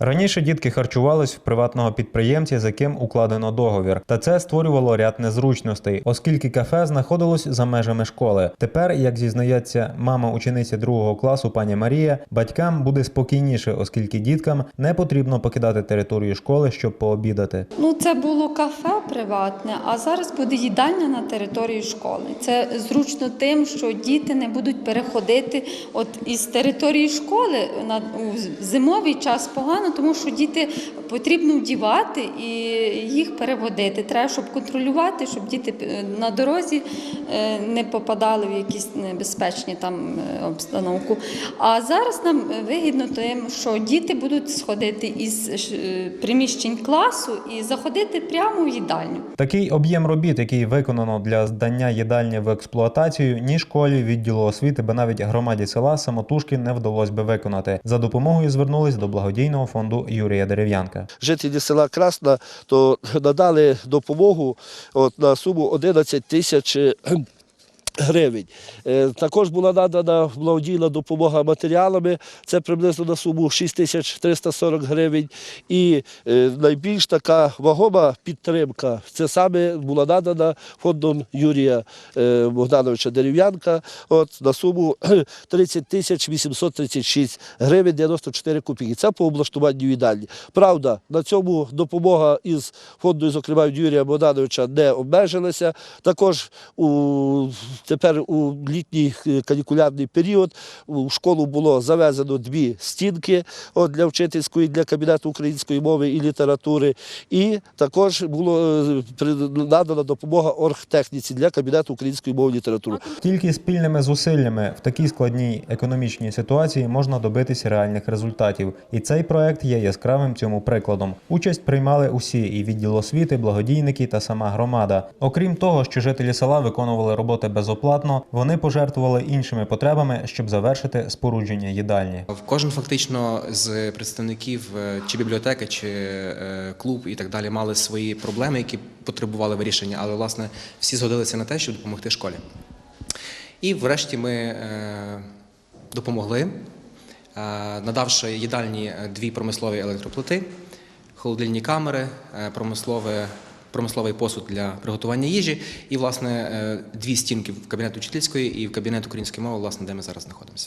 Раніше дітки харчувались в приватного підприємця, з яким укладено договір, та це створювало ряд незручностей, оскільки кафе знаходилось за межами школи. Тепер, як зізнається мама учениці другого класу пані Марія, батькам буде спокійніше, оскільки діткам не потрібно покидати територію школи, щоб пообідати. Ну, це було кафе приватне, а зараз буде їдальня на території школи. Це зручно тим, що діти не будуть переходити от із території школи на зимовий час погано, тому що діти потрібно вдівати і їх переводити. Треба, щоб контролювати, щоб діти е, на дорозі е, не попадали в якісь небезпечні там е, обстановку. А зараз нам вигідно тим, що діти будуть сходити із приміщень класу і заходити прямо в їдальню. Такий об'єм робіт, який виконано для здання їдальні в експлуатацію, ні школі, відділу освіти, ба навіть громаді села самотужки не вдалося би виконати. За допомогою звернулись до благодійного фонду Юрія Дерев'янка. жителі села Красна, то надали допомогу от, на суму 11 тисяч гривень. Е, Також була надана благодійна допомога матеріалами, це приблизно на суму 6 тисяч 340 гривень. І е, найбільш така вагома підтримка, це саме була надана фондом Юрія е, Богдановича Дерев'янка от, на суму кхм, 30 тисяч 836 гривень 94 копійки. Це по облаштуванню їдальні. Правда, на цьому допомога із фонду, зокрема Юрія Богдановича, не обмежилася. Також у, тепер у літній е, канікулярний період у школу було завезено дві стінки от, для вчительської, для кабінету української мови і літератури. І також було е, надана допомога оргтехніці для кабінету української мови і літератури. Тільки спільними зусиллями в такій складній економічній ситуації можна добитися реальних результатів. І цей проект є яскравим цьому прикладом. Участь приймали усі і відділ освіти, благодійники та сама громада. Окрім того, що жителі села виконували роботи безоплатно, вони пожертвували іншими потребами, щоб завершити спорудження їдальні. Кожен фактично з представників е, чи бібліотеки, чи е, клуб і так далі мали свої проблеми, які потребували вирішення, але власне всі згодилися на те, щоб допомогти школі. І врешті ми е, допомогли, надавши їдальні дві промислові електроплити, холодильні камери, промислове. Промисловий посуд для приготування їжі, і власне е, дві стінки в кабінет учительської і в кабінет української мови, власне, де ми зараз знаходимося.